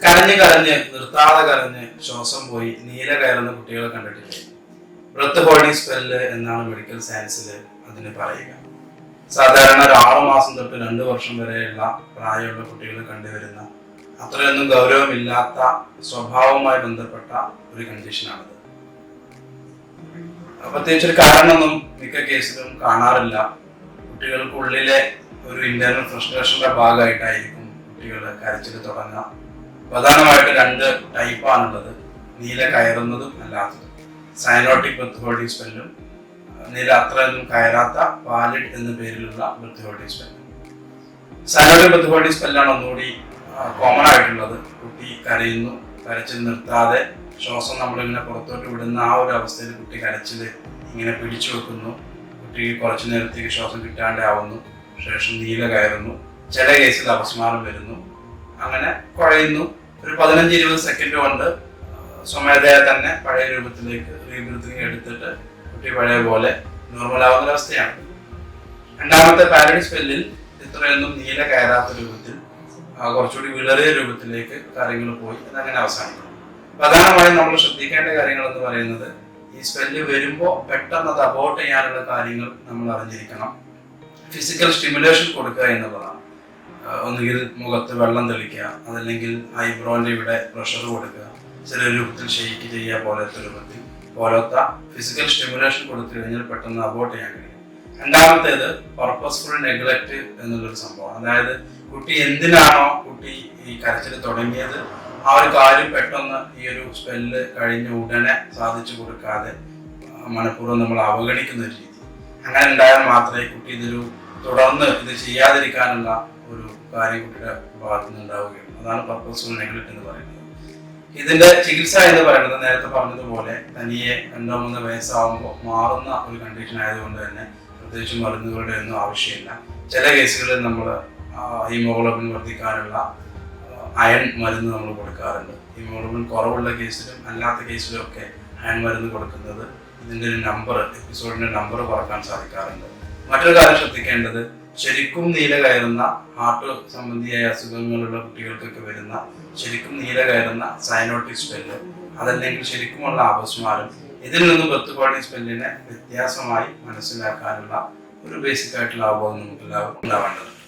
കരഞ്ഞ് കരഞ്ഞ് നിർത്താതെ കരഞ്ഞ് ശ്വാസം പോയി നീല കയറുന്ന കുട്ടികളെ കണ്ടിട്ടില്ലേ? ബ്രത്ത് ബോഡി സ്പെല്ല് എന്നാണ് മെഡിക്കൽ സയൻസിൽ അതിന് പറയുക. സാധാരണ ഒരു ആറു മാസം തൊട്ട് രണ്ട് വർഷം വരെയുള്ള പ്രായമുള്ള കുട്ടികൾ കണ്ടുവരുന്ന അത്രയൊന്നും ഗൗരവമില്ലാത്ത സ്വഭാവവുമായി ബന്ധപ്പെട്ട ഒരു കണ്ടീഷനാണിത് പ്രത്യേകിച്ച് ഒരു കാരണമൊന്നും മിക്ക കേസിലും കാണാറില്ല. കുട്ടികൾക്കുള്ളിലെ ഒരു ഇന്റർണൽ ഫ്രസ്ട്രേഷന്റെ ഭാഗമായിട്ടായിരിക്കും കുട്ടികൾ കരച്ചിൽ തുടങ്ങുക. പ്രധാനമായിട്ട് രണ്ട് ടൈപ്പാണുള്ളത് നീല കയറുന്നതും അല്ലാത്തതും. സൈനോട്ടിക് ബർത്ത് ഹോൾഡിംഗ് സ്പെല്ലും നീല അത്രയൊന്നും കയറാത്ത വാലിഡ് എന്ന പേരിലുള്ള ബർത്ത് ഹോൾഡിംഗ് സ്പെല്ലും സൈനോട്ടിക് ബർത്ത് സ്പെല്ലാണ് ഒന്നുകൂടി കോമൺ ആയിട്ടുള്ളത്. കുട്ടി കരയുന്നു കരച്ചിൽ നിർത്താതെ ശ്വാസം നമ്മളിങ്ങനെ പുറത്തോട്ട് വിടുന്ന ആ ഒരു അവസ്ഥയിൽ കുട്ടി കരച്ചിൽ ഇങ്ങനെ പിടിച്ചു വെക്കുന്നു. കുട്ടിക്ക് കുറച്ചു നേരത്തേക്ക് ശ്വാസം കിട്ടാണ്ടാവുന്നു. ശേഷം നീല കയറുന്നു. ചില കേസിൽ അപസ്മാരം വരുന്നു. അങ്ങനെ കുഴയുന്നു ഒരു പതിനഞ്ച് ഇരുപത് സെക്കൻഡ് കൊണ്ട് സ്വമേധയാ തന്നെ പഴയ രൂപത്തിലേക്ക് റീബ്രീത്തിങ് എടുത്തിട്ട് കുട്ടി പഴയ പോലെ നോർമൽ ആവുന്ന അവസ്ഥയാണ്. രണ്ടാമത്തെ പാരഡി സ്പെല്ലിൽ ഇത്രയൊന്നും നീല കയറാത്ത രൂപത്തിൽ കുറച്ചുകൂടി വിളറിയ രൂപത്തിലേക്ക് കാര്യങ്ങൾ പോയി അതങ്ങനെ അവസാനിക്കും പ്രധാനമായും നമ്മൾ ശ്രദ്ധിക്കേണ്ട കാര്യങ്ങൾ എന്ന് പറയുന്നത് ഈ സ്പെല്ല് വരുമ്പോൾ പെട്ടെന്ന് അത് അബോട്ട് ചെയ്യാനുള്ള കാര്യങ്ങൾ നമ്മൾ അറിഞ്ഞിരിക്കണം. ഫിസിക്കൽ സ്റ്റിമുലേഷൻ കൊടുക്കുക എന്നുള്ളതാണ്. ഒന്നുകിൽ മുഖത്ത് വെള്ളം തെളിക്കുക അതല്ലെങ്കിൽ ഐബ്രോന്റെ ഇവിടെ പ്രഷർ കൊടുക്കുക. ചില രൂപത്തിൽ ഷെയ്ക്ക് ചെയ്യുക പോലത്തെ രൂപത്തിൽ പോലത്തെ ഫിസിക്കൽ സ്റ്റിമുലേഷൻ കൊടുത്തു കഴിഞ്ഞാൽ പെട്ടെന്ന് അബോട്ട് ചെയ്യാൻ കഴിയും. രണ്ടാമത്തേത് പർപ്പസ്ഫുൾ നെഗ്ലക്ട് എന്നുള്ളൊരു സംഭവം അതായത് കുട്ടി എന്തിനാണോ കുട്ടി ഈ കരച്ചിൽ തുടങ്ങിയത്? ആ ഒരു കാര്യം പെട്ടെന്ന് ഈ ഒരു സ്പെല്ല് കഴിഞ്ഞ ഉടനെ സാധിച്ചു കൊടുക്കാതെ മനഃപൂർവം നമ്മൾ അവഗണിക്കുന്ന ഒരു രീതി. അങ്ങനെ ഉണ്ടായാൽ മാത്രമേ കുട്ടി ഇതൊരു തുടർന്ന് ഇത് ചെയ്യാതിരിക്കാനുള്ള ഒരു കാര്യം കുട്ടിയുടെ ഭാഗത്തു നിന്നുണ്ടാവുകയുള്ളൂ അതാണ് പർപ്പസ്ഫുൾ നെഗ്ലക്ട് എന്ന് പറയുന്നത്. ഇതിന്റെ ചികിത്സ എന്ന് പറയുന്നത് നേരത്തെ പറഞ്ഞതുപോലെ തനിയെ രണ്ടോ മൂന്നോ വയസ്സാവുമ്പോൾ മാറുന്ന ഒരു കണ്ടീഷൻ ആയതുകൊണ്ട് തന്നെ പ്രത്യേകിച്ച് മരുന്നുകളുടെ ഒന്നും ആവശ്യമില്ല. ചില കേസുകളിൽ നമ്മൾ ഹീമോഗ്ലോബിൻ വർദ്ധിക്കാനുള്ള അയൺ മരുന്ന് നമ്മൾ കൊടുക്കാറുണ്ട്. ഹീമോഗ്ലോബിൻ കുറവുള്ള കേസിലും അല്ലാത്ത കേസിലും ഒക്കെ അയൺ മരുന്ന് കൊടുക്കുന്നത് ഇതിന്റെ ഒരു നമ്പർ എപ്പിസോഡിന്റെ നമ്പർ കുറയ്ക്കാൻ സാധിക്കാറുണ്ട്. മറ്റൊരു കാര്യം ശ്രദ്ധിക്കേണ്ടത് ശരിക്കും നീല കയറുന്ന ഹാർട്ട് സംബന്ധിയായ അസുഖങ്ങളുള്ള കുട്ടികൾക്കൊക്കെ വരുന്ന ശരിക്കും നീല കയറുന്ന സൈനോട്ടിക് സ്പെല്ല് അതല്ലെങ്കിൽ ശരിക്കുമുള്ള ആപസ്മാരും ഇതിൽ നിന്നും ബർത്ത് സ്പെല്ലിനെ വ്യത്യാസമായി മനസ്സിലാക്കാനുള്ള ഒരു ബേസിക് ആയിട്ടുള്ള അവബോധം നമുക്ക് എല്ലാവർക്കും ഉണ്ടാവേണ്ടത്